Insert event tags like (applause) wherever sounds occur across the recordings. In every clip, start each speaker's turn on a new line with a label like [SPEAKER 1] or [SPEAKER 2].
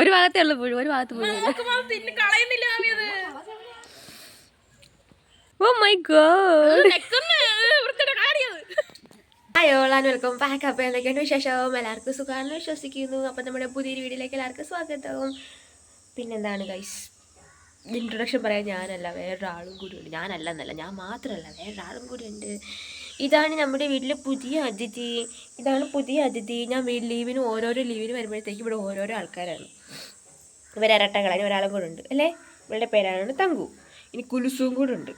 [SPEAKER 1] ഒരു ഭാഗത്തേ ഉള്ളു പുഴു ഒരു ഭാഗത്ത് പുഴു. ഓ my god hi all and welcome back അപ്പോൾ എന്തൊക്കെയാണ് വിശേഷവും എല്ലാവർക്കും സുഖമാണെന്ന് വിശ്വസിക്കുന്നു. അപ്പം നമ്മുടെ പുതിയൊരു വീഡിയോയിലേക്ക് എല്ലാവർക്കും സ്വാഗതവും പിന്നെന്താണ് ഗൈസ് ഇൻട്രൊഡക്ഷൻ പറയാൻ ഞാനല്ല വേറൊരാളും കൂടി ഉണ്ട്. ഞാനല്ല എന്നല്ല ഞാൻ മാത്രമല്ല വേറൊരാളും കൂടി ഉണ്ട്. ഇതാണ് നമ്മുടെ വീട്ടിലെ പുതിയ അതിഥി. ഇതാണ് പുതിയ അതിഥി. ഞാൻ ലീവിന് ഓരോരോ ലീവിന് വരുമ്പോഴത്തേക്ക് ഇവിടെ ഓരോരോ ആൾക്കാരാണ്. ഇവർ ഇരട്ടകളാണ്. ഒരാളും കൂടെ ഉണ്ട്. അല്ലേ? ഇവളുടെ പേരാണ് തങ്കു. ഇനി കുലുസും കൂടെ ഉണ്ട്.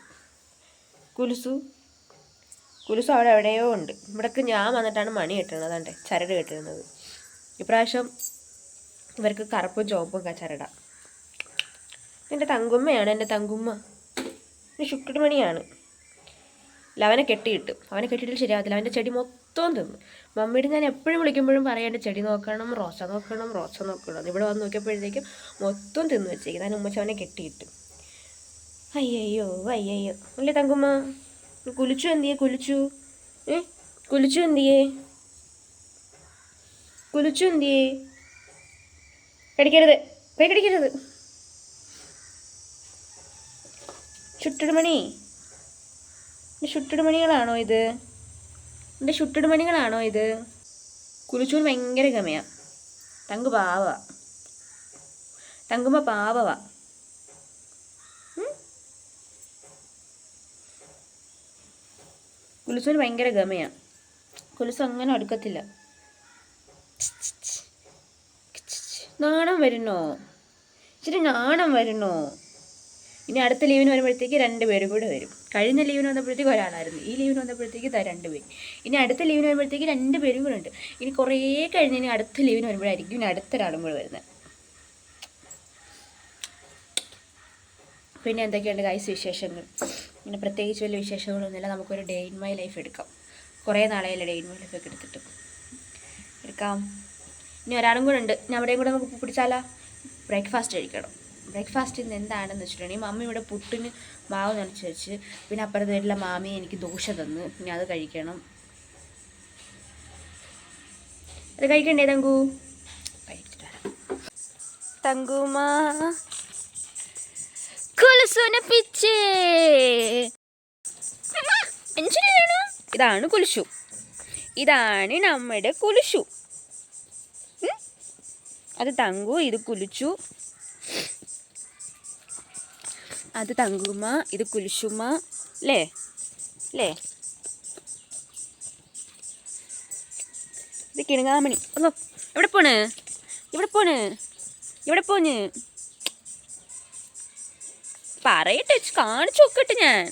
[SPEAKER 1] കുലുസു? കുലുസു അവിടെ എവിടെയോ ഉണ്ട്. ഇവിടേക്ക് ഞാൻ വന്നിട്ടാണ് മണി കെട്ടുന്നത് അതാണ്ട് ചരട് കെട്ടുന്നത് ഇപ്രാവശ്യം ഇവർക്ക് കറുപ്പും ചുവപ്പും ചരട. എന്റെ തങ്കുമ്മയാണ് എന്റെ തങ്കുമ്മ. എന്റെ ശുക്രമണിയാണ് ലവനെ കെട്ടിയിട്ട്. അവനെ കെട്ടിയിട്ട് ശരിയാകത്തില്ല അവന്റെ ചെടി മൊത്തം തിന്നു മമ്മിയുടെ ഞാൻ എപ്പോഴും വിളിക്കുമ്പോഴും പറയാണ്ട് ചെടി നോക്കണം റോസ നോക്കണം റോസ നോക്കണം. ഇവിടെ വന്ന് നോക്കിയപ്പോഴത്തേക്കും മൊത്തം തിന്നു വെച്ചേക്കും. ഞാൻ ഉമ്മച്ചവനെ കെട്ടിയിട്ട്. അയ്യയ്യോ അയ്യയ്യോ. അല്ലേ തങ്കുമ്മ? കുലിച്ചു എന്തിയേ? കുലിച്ചു ഏ? കുലിച്ചു എന്തിയേ? കുലിച്ചു എന്തിയേ? കടിക്കരുത് പോയി കടിക്കരുത്. ചുട്ടിടുമണി? ചുട്ടിടുമണികളാണോ ഇത്? എന്റെ ചുട്ടിടുമണികളാണോ ഇത്? കുലിച്ചൂർ ഭയങ്കര ഗമയാ. തങ്കു പാവ തങ്കുമ്മ പാവവ. കുലുസുവിന് ഭയങ്കര ഗമയാണ് കുലുസ് അങ്ങനെ അടുക്കത്തില്ല. നാണം വരുന്നോ? ഇച്ചിരി നാണം വരുന്നോ? ഇനി അടുത്ത ലീവിന് വരുമ്പോഴത്തേക്ക് രണ്ട് പേരും കൂടെ വരും. കഴിഞ്ഞ ലീവിന് വന്നപ്പോഴത്തേക്ക് ഒരാളായിരുന്നു. ഈ ലീവിന് വന്നപ്പോഴത്തേക്ക് ഇതാ രണ്ട് പേര്. ഇനി അടുത്ത ലീവിന് വരുമ്പോഴത്തേക്ക് രണ്ട് പേരും കൂടെ ഉണ്ട്. ഇനി കുറേ കഴിഞ്ഞ് ഇനി അടുത്ത ലീവിന് വരുമ്പോഴായിരിക്കും ഇനി അടുത്തൊരാളും കൂടെ വരുന്നത്. പിന്നെ എന്തൊക്കെയുണ്ട് ഗൈസ് വിശേഷങ്ങൾ? പിന്നെ പ്രത്യേകിച്ച് വലിയ വിശേഷങ്ങളൊന്നുമില്ല. നമുക്കൊരു ഡേ ഇൻ മൈ ലൈഫ് എടുക്കാം. കുറേ നാളെയല്ലേ ഡേ ഇൻ മൈ ലൈഫ് ഒക്കെ എടുത്തിട്ട്. എടുക്കാം. ഇനി ഒരാളും കൂടെ ഉണ്ട്. ഞാൻ അവിടെയും കൂടെ നമുക്ക് പിടിച്ചാലോ ബ്രേക്ക്ഫാസ്റ്റ് കഴിക്കണം. ബ്രേക്ക്ഫാസ്റ്റ് ഇന്ന് എന്താണെന്ന് വെച്ചിട്ടുണ്ടെങ്കിൽ മമ്മി ഇവിടെ പുട്ടിന് മാവ് നനച്ച് വെച്ച് പിന്നെ അപ്പുറത്തെ വീട്ടിലെ മാമി എനിക്ക് ദോശ തന്നു. ഇനി അത് കഴിക്കണം. അത് കഴിക്കണ്ടേ തങ്കു? കഴിച്ചിട്ട് തങ്കുമാ ഇതാണ് കുലിശു ഇതാണ് നമ്മുടെ കുലിശു? അത് തങ്കു ഇത് കുലിച്ചു അത് തങ്കുമ്മ ഇത് കുലിശുമ്മ അല്ലേ അല്ലേ ഇത് കിണുങ്ങാമണി. ഒന്നോ എവിടെ പോണ്? എവിടെ പോണ്? എവിടെ പോണ് പറയട്ടെ കാണിച്ചു നോക്കട്ടെ ഞാൻ.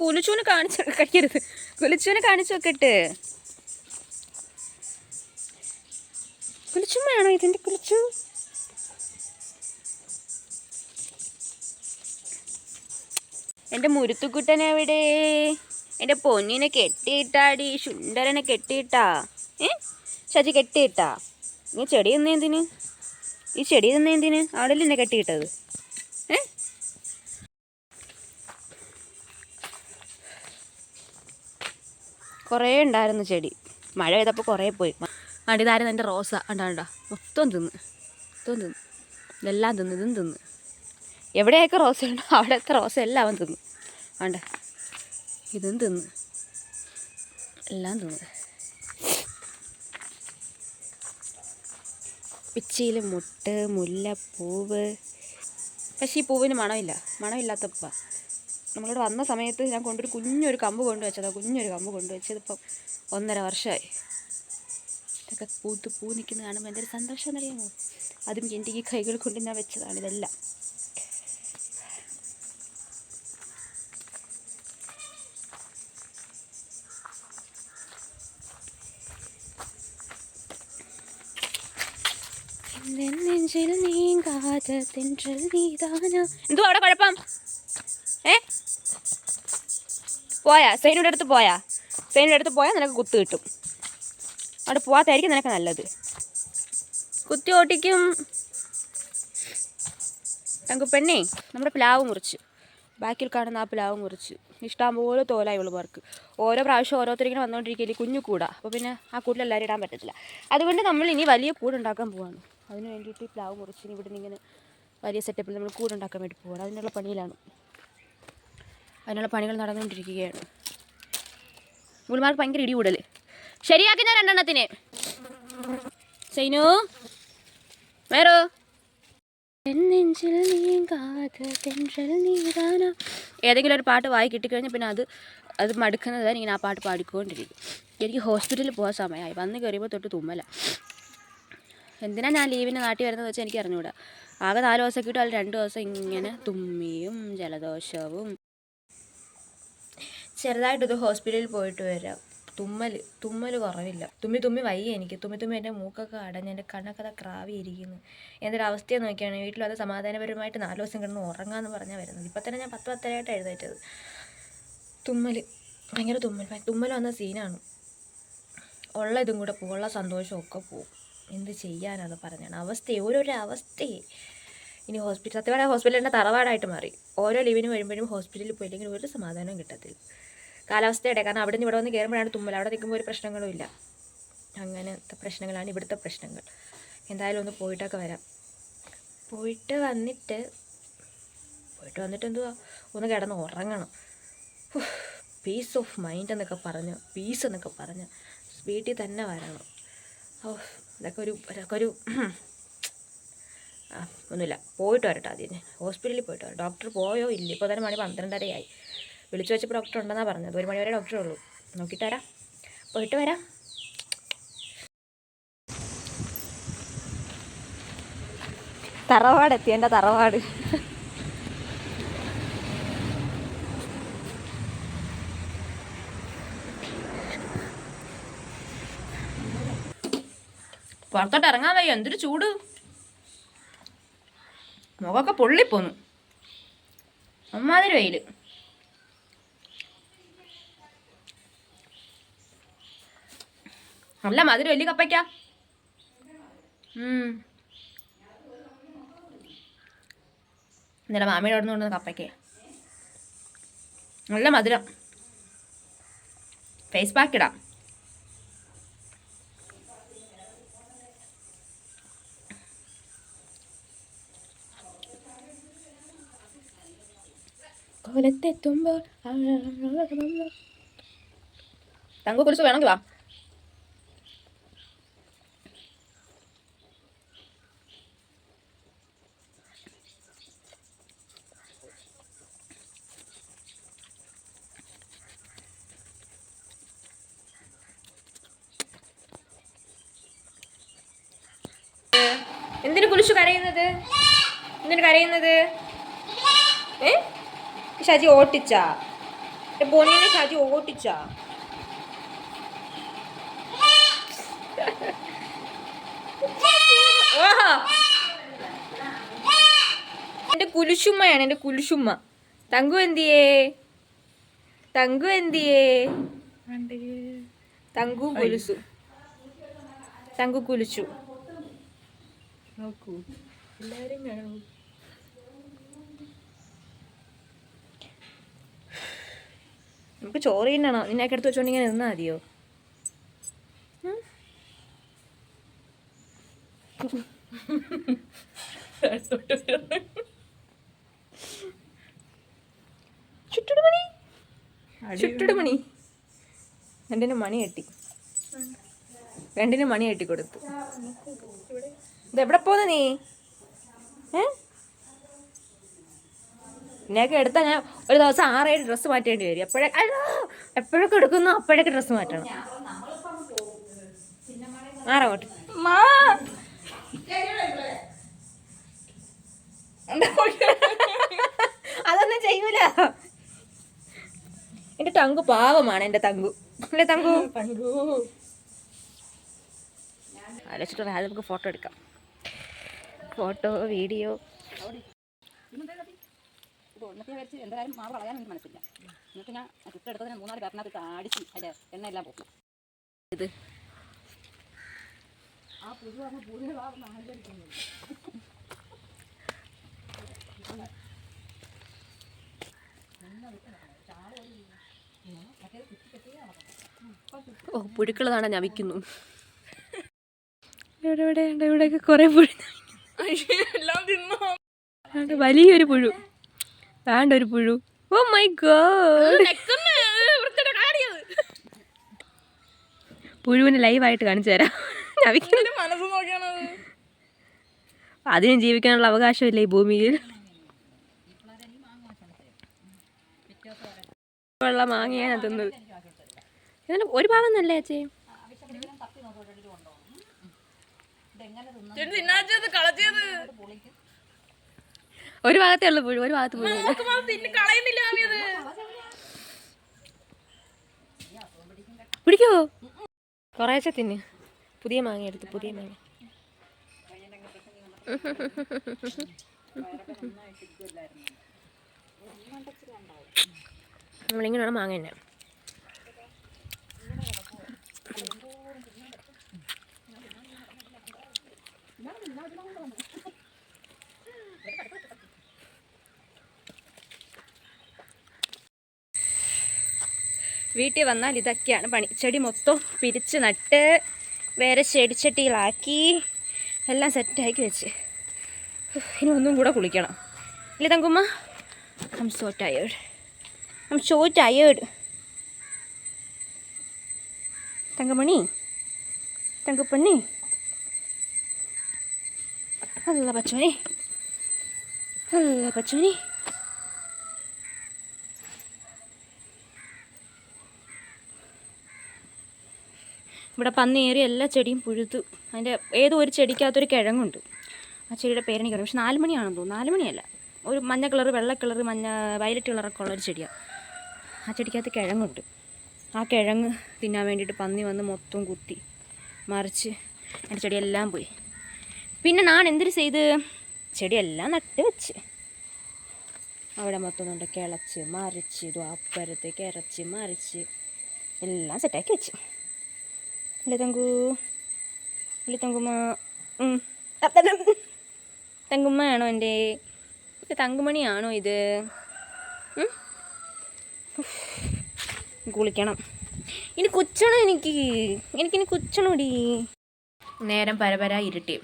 [SPEAKER 1] കുലിച്ചൂന് കാണിച്ചു (laughs) കഴിക്കരുത്. കുലിച്ചുവിനെ കാണിച്ചു നോക്കട്ടെ. കുലിച്ചുമ്മയാണോ ഇതിന്റെ കുലിച്ചു? എന്റെ മുരുത്തുക്കുട്ടനെവിടെ എന്റെ പൊന്നിനെ കെട്ടിയിട്ടാടി ശുണ്ടരനെ കെട്ടിയിട്ടാ. ഏ? ഷജി കെട്ടിയിട്ടാ? നീ ചെടി തന്നെ എന്തിന്? ഈ ചെടി തന്നെ എന്തിന്? അവിടെ എന്നെ കെട്ടിയിട്ടത്. കുറേ ഉണ്ടായിരുന്നു ചെടി. മഴ പെയ്തപ്പോൾ കുറേ പോയി. അടിതാരം എന്റെ റോസ. ഉണ്ടാണ്ടാ മൊത്തം തിന്ന്. മൊത്തം തിന്ന്. ഇതെല്ലാം തിന്ന് ഇതും തിന്ന്. എവിടെയൊക്കെ റോസ ഉണ്ടോ അവിടുത്തെ റോസ എല്ലാം അവൻ തിന്നു. വേണ്ട ഇതും തിന്ന്. എല്ലാം തിന്നു. പിച്ചിയിൽ മുട്ട് മുല്ല പൂവ് പക്ഷേ ഈ പൂവിന് മണമില്ല. മണമില്ലാത്തപ്പ. നമ്മളിവിടെ വന്ന സമയത്ത് ഞാൻ കൊണ്ടൊരു കുഞ്ഞൊരു കമ്പ് കൊണ്ടുവച്ചതാ. കുഞ്ഞൊരു കമ്പ് കൊണ്ടുവച്ചതിപ്പം ഒന്നര വർഷമായി ഇതൊക്കെ പൂത്ത് പൂ നിൽക്കുന്ന കാണുമ്പോൾ എന്തൊരു സന്തോഷം എന്നറിയാമോ അതും എന്റെ ഈ കൈകൾ കൊണ്ട് ഞാൻ വെച്ചതാണ് ഇതെല്ലാം. നെഞ്ചിൽ നീങ്കാതെ തെன்றൽ നീതാന. എന്തോ അവിടെ കുഴപ്പം? ഏ? പോയാ? സൈനിയുടെ അടുത്ത് പോയാ? സൈനോടെ അടുത്ത് പോയാൽ നിനക്ക് കുത്ത് കിട്ടും. അവിടെ പോവാത്തായിരിക്കും നിനക്ക് നല്ലത്. കുത്തി ഓട്ടിക്കും. ഞങ്ങൾക്ക് പെണ്ണേ നമ്മുടെ പ്ലാവ് മുറിച്ച്. ബാക്കിൽ കാണുന്ന ആ പ്ലാവ് മുറിച്ച്. ഇഷ്ടംപോലെ തോലായി ഉള്ളു പേർക്ക് ഓരോ പ്രാവശ്യം ഓരോരുത്തരിങ്ങനെ വന്നുകൊണ്ടിരിക്കുകയില്ലേ കുഞ്ഞു കൂടാ. അപ്പോൾ പിന്നെ ആ കൂട്ടിൽ ഇടാൻ പറ്റത്തില്ല. അതുകൊണ്ട് നമ്മൾ ഇനി വലിയ കൂടുണ്ടാക്കാൻ പോവാണ്.
[SPEAKER 2] അതിന് വേണ്ടിയിട്ട് ഈ പ്ലാവ് മുറിച്ച് ഇനി ഇവിടെ നിന്ന് ഇങ്ങനെ വലിയ സെറ്റപ്പിൽ നമ്മൾ കൂടുണ്ടാക്കാൻ വേണ്ടി പോകണം അതിനുള്ള പണിയിലാണ്. അതിനുള്ള പണികൾ നടന്നുകൊണ്ടിരിക്കുകയാണ്. ഗുൾമാർക്ക് ഭയങ്കര ഇടി കൂടൽ ശരിയാക്കി ഞാൻ രണ്ടെണ്ണത്തിന്. സൈനു? വേറോ. ഏതെങ്കിലും ഒരു പാട്ട് വായി കിട്ടിക്കഴിഞ്ഞാൽ പിന്നെ അത് അത് മടുക്കുന്നത് വരെ ഇങ്ങനെ ആ പാട്ട് പാടിക്കൊണ്ടിരിക്കും. എനിക്ക് ഹോസ്പിറ്റലിൽ പോകാൻ സമയമായി. വന്ന് കയറിയപ്പോൾ തൊട്ട് തുമ്മല. എന്തിനാ ഞാൻ ലീവിന് നാട്ടിൽ വരുന്നത് വെച്ചാൽ എനിക്ക് അറിഞ്ഞുകൂടാ ആകെ നാല് ദിവസം കിട്ടും അതിൽ രണ്ട് ദിവസം ഇങ്ങനെ തുമ്മിയും ജലദോഷവും.
[SPEAKER 1] ചെറുതായിട്ടൊരു ഹോസ്പിറ്റലിൽ പോയിട്ട് വരാം. തുമ്മൽ തുമ്മൽ കുറവില്ല. തുമ്മി തുമ്മി വയ്യ എനിക്ക്. തുമ്മി തുമ്മി എന്റെ മൂക്കൊക്കെ അടഞ്ഞ് എന്റെ കണ്ണൊക്കെ ക്രാവിയിരിക്കുന്നു എന്തൊരു അവസ്ഥയെ നോക്കിയാണ്. വീട്ടിൽ അത് സമാധാനപരമായിട്ട് നാല് ദിവസം കിടന്ന് ഉറങ്ങാമെന്ന് പറഞ്ഞാൽ വരുന്നത്. ഇപ്പം തന്നെ ഞാൻ പത്ത് പത്തരയായിട്ട് എഴുന്നേറ്റത്. തുമ്മൽ ഭയങ്കര തുമ്മൽ തുമ്മൽ വന്ന സീനാണ്. ഉള്ള ഇതും കൂടെ പോകും ഉള്ള സന്തോഷവും ഒക്കെ പോകും എന്ത് ചെയ്യാനാണ് പറഞ്ഞാണ്. അവസ്ഥയെ ഓരോരോ അവസ്ഥയെ. ഇനി ഹോസ്പിറ്റൽ സത്യം പറഞ്ഞാൽ തന്നെ തറവാടായിട്ട് മാറി. ഓരോ ലീവിന് വരുമ്പോഴും ഹോസ്പിറ്റലിൽ പോയില്ലെങ്കിൽ ഒരു സമാധാനവും കിട്ടത്തില്ല. കാലാവസ്ഥയുടെ കാരണം അവിടെ നിന്ന് ഇവിടെ വന്ന് കയറുമ്പോഴാണ് തുമ്മൽ അവിടെ നിൽക്കുമ്പോൾ ഒരു പ്രശ്നങ്ങളും ഇല്ല. അങ്ങനത്തെ പ്രശ്നങ്ങളാണ് ഇവിടുത്തെ പ്രശ്നങ്ങൾ. എന്തായാലും ഒന്ന് പോയിട്ടൊക്കെ വരാം. പോയിട്ട് വന്നിട്ട് പോയിട്ട് വന്നിട്ട് എന്തുവാ? ഒന്ന് കിടന്ന് ഉറങ്ങണം. പീസ് ഓഫ് മൈൻഡ് എന്നൊക്കെ പറഞ്ഞ് പീസ് എന്നൊക്കെ പറഞ്ഞ് വീട്ടിൽ തന്നെ വരണം. ഓ ഇതൊക്കെ ഒരു ഇതൊക്കെ ഒരു ഒന്നുമില്ല. പോയിട്ട് വരട്ടെ ആദ്യം ഹോസ്പിറ്റലിൽ പോയിട്ട് വരാം ഡോക്ടർ പോയോ? ഇല്ല. ഇപ്പോൾ തന്നെ മണി പന്ത്രണ്ടരയായി. വിളിച്ചു വെച്ചപ്പോൾ ഡോക്ടർ ഉണ്ടെന്നാണ് പറഞ്ഞത്. ഒരു മണി വരെ ഡോക്ടറേ ഉള്ളൂ. നോക്കിയിട്ട് വരാം. പോയിട്ട് വരാം.
[SPEAKER 2] തറവാടെത്തി. എന്റെ തറവാട്.
[SPEAKER 1] പുറത്തോട്ട് ഇറങ്ങാൻ വയ്യ. എന്തൊരു ചൂട്. മുഖമൊക്കെ പൊള്ളിപ്പോന്നു. അമ്മാതിരി വെയിൽ നല്ല മധുരം വലിയ കപ്പയ്ക്ക? ഇന്നലെ മാമിയുടെ അവിടെ നിന്ന് കൊണ്ടുവന്ന കപ്പയ്ക്ക. നല്ല മധുരം. ഫേസ് പാക്ക് കൊലത്തെത്തുമ്പോൾ തങ്കു കുറിച്ച് വേണമെങ്കിൽ വാ എന്തിനു കുളിച്ചു കരയുന്നത് എന്തിനു കരയുന്നത് ഏ ഷാജി ഓട്ടിച്ചാ? ബോണിനെ ഷാജി ഓട്ടിച്ചാ? എന്റെ എന്റെ കുലുശുമ്മയാണ് എന്റെ കുലുശുമ്മ. തങ്കു എന്തിയേ? തങ്കു എന്തിയേ? തങ്കു കുലുസു തങ്കു കുലിച്ചു നോക്കൂ. എല്ലാവരും കാണൂ. നമുക്ക് ചോറ് തിന്നണോ നിന്നെയൊക്കെ എടുത്ത് വെച്ചോണ്ട് ഇങ്ങനെ നിന്നാ മതിയോ? ചുറ്റുടുമണി ചുറ്റുടുമണി ചുറ്റുട് മണി രണ്ടിന് മണി കെട്ടി. രണ്ടിന് മണി കെട്ടി കൊടുത്തു ഇതെവിടെ എവിടെ പോന്ന നീ? ഏ? ഇതിനെയൊക്കെ എടുത്താൽ ഞാൻ ഒരു ദിവസം ആറേഴ് ഡ്രസ്സ് മാറ്റേണ്ടി വരും. എപ്പോഴേ എപ്പോഴൊക്കെ എടുക്കുന്നു അപ്പോഴൊക്കെ ഡ്രസ്സ് മാറ്റണം. മാ. അതൊന്നും ചെയ്യൂല. എന്റെ തങ്കു പാവമാണ് എന്റെ തങ്കു. അല്ലേ തങ്കു? ആലോചിച്ചിട്ട് വേറെ നമുക്ക് ഫോട്ടോ എടുക്കാം. ഫോട്ടോ വീഡിയോ
[SPEAKER 2] ഇത് ഒന്നത്തെ വരച്ച് എന്തായാലും മാവ് കളയാൻ എനിക്ക് മനസ്സില്ല. എന്നിട്ട് ഞാൻ ചിത്രം എടുത്തതിന് മൂന്നാൽ പേർക്കിനകത്ത് അടിച്ച് അതിന്റെ എണ്ണ എല്ലാം പോക്കും
[SPEAKER 1] ഇത്.
[SPEAKER 2] ആ പുതു പറഞ്ഞ പുതിയ ഭാഗം ആചരിക്കുന്നത്
[SPEAKER 1] ഓ പുഴുക്കൾ നാടാൻ ഞാൻ വിൽക്കുന്നു ഇവിടെ ഇവിടെ ഇവിടെയൊക്കെ കുറേ പുഴു.
[SPEAKER 3] എല്ലാം തിന്നോ?
[SPEAKER 2] അത് വലിയൊരു പുഴു. വേണ്ട ഒരു പുഴു. ഓ മൈ ഗോഡ് പുഴുവിന് ലൈവായിട്ട് കാണിച്ചു തരാം. അതിനും ജീവിക്കാനുള്ള അവകാശമില്ല ഈ ഭൂമിയിൽ. ഉള്ള മാങ്ങയാണ് തിന്നത്. ഇതിന് ഒരു ഭാഗം നല്ല ചേച്ചി.
[SPEAKER 3] തിന്നാച്ചത് കളച്ചത്
[SPEAKER 2] ഒരു ഭാഗത്തേ ഉള്ളു പുഴു ഒരു ഭാഗത്ത് പുഴു പിടിക്കോ? കുറേശ്ശെ തിന്ന്. പുതിയ മാങ്ങ എടുത്ത് പുതിയ മാങ്ങ. നമ്മളിങ്ങനെയാണ് മാങ്ങ തന്നെ.
[SPEAKER 1] വീട്ടിൽ വന്നാൽ ഇതൊക്കെയാണ് പണി. ചെടി മൊത്തം പിരിച്ച് നട്ട് വേറെ ചെടിച്ചട്ടികളാക്കി എല്ലാം സെറ്റാക്കി വെച്ച്. ഇനി ഒന്നും കൂടെ കുളിക്കണം. ഇല്ലേ തങ്കുമ്മ? I so tired I so tired Thankamani? തങ്കപ്പണ്ണി? അല്ല പച്ചോനെ അല്ല പച്ചോനെ ഇവിടെ പന്നിയേറി എല്ലാ ചെടിയും പുഴുത്തു. അതിന്റെ ഏതോ ഒരു ചെടിക്കകത്തൊരു കിഴങ്ങുണ്ട്. ആ ചെടിയുടെ പേരെനിക്ക് പക്ഷെ നാല് മണിയാണെന്ന് തോന്നുന്നു. നാല് മണിയല്ല ഒരു മഞ്ഞ കളർ വെള്ള കളർ മഞ്ഞ വയലറ്റ് കളറൊക്കെ ഉള്ളൊരു ചെടിയാണ് ആ ചെടിക്കകത്ത് കിഴങ്ങുണ്ട്. ആ കിഴങ്ങ് തിന്നാൻ വേണ്ടിയിട്ട് പന്നി വന്ന് മൊത്തം കുത്തി മറിച്ച് എന്റെ ചെടിയെല്ലാം പോയി. പിന്നെ ഞാൻ എന്തിനു ചെയ്ത്? ചെടിയെല്ലാം നട്ട് വെച്ച്. അവിടെ മൊത്തം കൊണ്ട് കിളച്ച് മറിച്ച് ഇതും അപ്പുറത്തേക്ക് ഇറച്ച് മറിച്ച് എല്ലാം സെറ്റാക്കി വെച്ച്. തങ്കു ഇല്ല തങ്കുമ്മ. തങ്കുമ്മയാണോ എന്റെ ഇത് തങ്കുമണിയാണോ ഇത്. കുളിക്കണം ഇനി കുച്ചണം എനിക്ക്. എനിക്കിനി കുച്ചണോടി.
[SPEAKER 2] നേരം പരപര ഇരുട്ടി.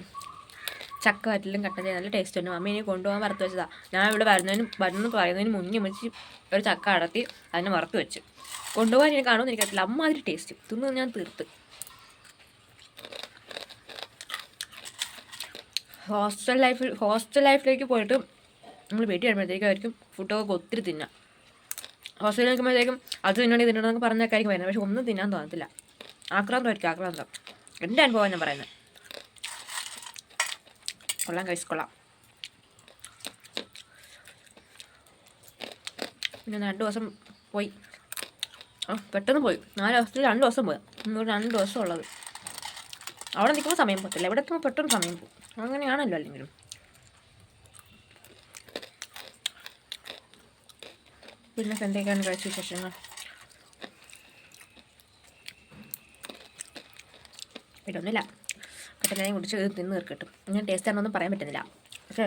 [SPEAKER 2] ചക്ക വറ്റിലും കട്ടൻ ചെയ്ത് നല്ല ടേസ്റ്റ് ഉണ്ട്. മമ്മി ഇനി കൊണ്ടുപോകാൻ വറുത്ത് വെച്ചതാ. ഞാൻ ഇവിടെ വരുന്നതിന് വരുന്നു പറയുന്നതിന് മുന്നേ വെച്ച് ഒരു ചക്ക അടത്തി അതിനെ വറുത്ത് വെച്ച്. കൊണ്ടുപോകാൻ എനിക്ക് കാണുമെന്ന് എനിക്കറിയില്ല അമ്മ അതിന് ടേസ്റ്റ് തിന്നു ഞാൻ തീർത്ത്. ഹോസ്റ്റൽ ലൈഫിൽ ഹോസ്റ്റൽ ലൈഫിലേക്ക് പോയിട്ട് നമ്മൾ വീട്ടിൽ വരുമ്പോഴത്തേക്കും ഫുഡൊക്കെ ഒത്തിരി തിന്നാം. ഹോസ്റ്റലിൽ നിൽക്കുമ്പോഴത്തേക്കും അത് തിന്നണേ തിന്നണമെന്നൊക്കെ പറഞ്ഞൊക്കെ ആയിരിക്കും വരുന്നത്. പക്ഷെ ഒന്നും തിന്നാൻ തോന്നത്തില്ല. ആക്രാന്തമായിരിക്കും ആക്രാന്തം. എന്റെ അനുഭവം ഞാൻ പറയുന്നത്. കൊള്ളാം കഴിച്ച് കൊള്ളാം. പിന്നെ രണ്ട് ദിവസം പോയി. ആ പെട്ടെന്ന് പോയി. നാല് ദിവസത്തിൽ രണ്ട് ദിവസം പോയി. ഇന്നൊരു രണ്ട് ദിവസം ഉള്ളത് അവിടെ നിൽക്കുമ്പോൾ സമയം പോകത്തില്ല. ഇവിടെ എത്തുമ്പോൾ പെട്ടെന്ന് സമയം പോകും. അങ്ങനെയാണല്ലോ അല്ലെങ്കിലും. പിന്നെ എന്തൊക്കെയാണ് കഴിച്ച വിശേഷങ്ങൾ? ഇടൊന്നുമില്ല. കട്ടനായും കുടിച്ച് തിന്ന് തീർക്കട്ടും ഇങ്ങനെ ടേസ്റ്റ് ആണെന്നൊന്നും പറയാൻ പറ്റുന്നില്ല. പക്ഷേ